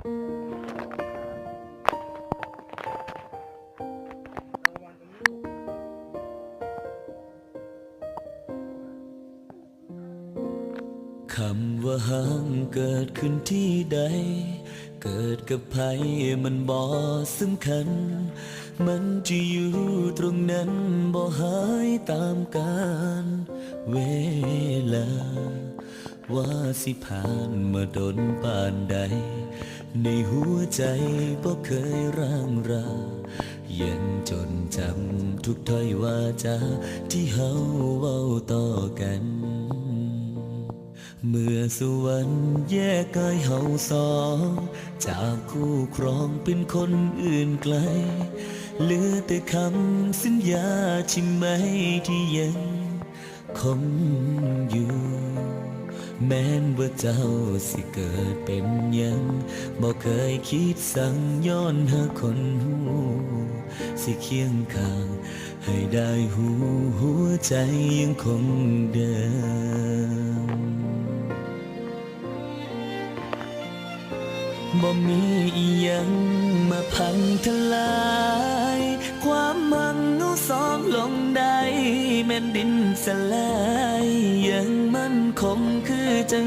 คำว่าห่างเกิดขึ้นที่ใด เกิดกับใครมันบ่สำคัญ มันจะอยู่ตรงนั้นบ่หายตามกาลเวลา ว่าสิผ่านมาดนปานใด ในหัวใจบ่เคยร่างรายังจนจำทุกถ้อยวาจาที่เฮาเว้าต่อกัน เมื่อสวรรค์แยกกายเฮาสอง จากคู่ครองเป็นคนอื่นไกล เหลือแต่คำสัญญาใช่ไหมที่ยังคงอยู่ แม้นว่าเจ้าสิเกิดเป็นยังบอกเคยคิดสั่งย้อนหาคนหูสิเคียงข้าง ให้ได้หูหัวใจยังคงเดิมบ่มีอียังมาพังทลาย ใดแม่นดินสลายยังมั่นคงคือจัง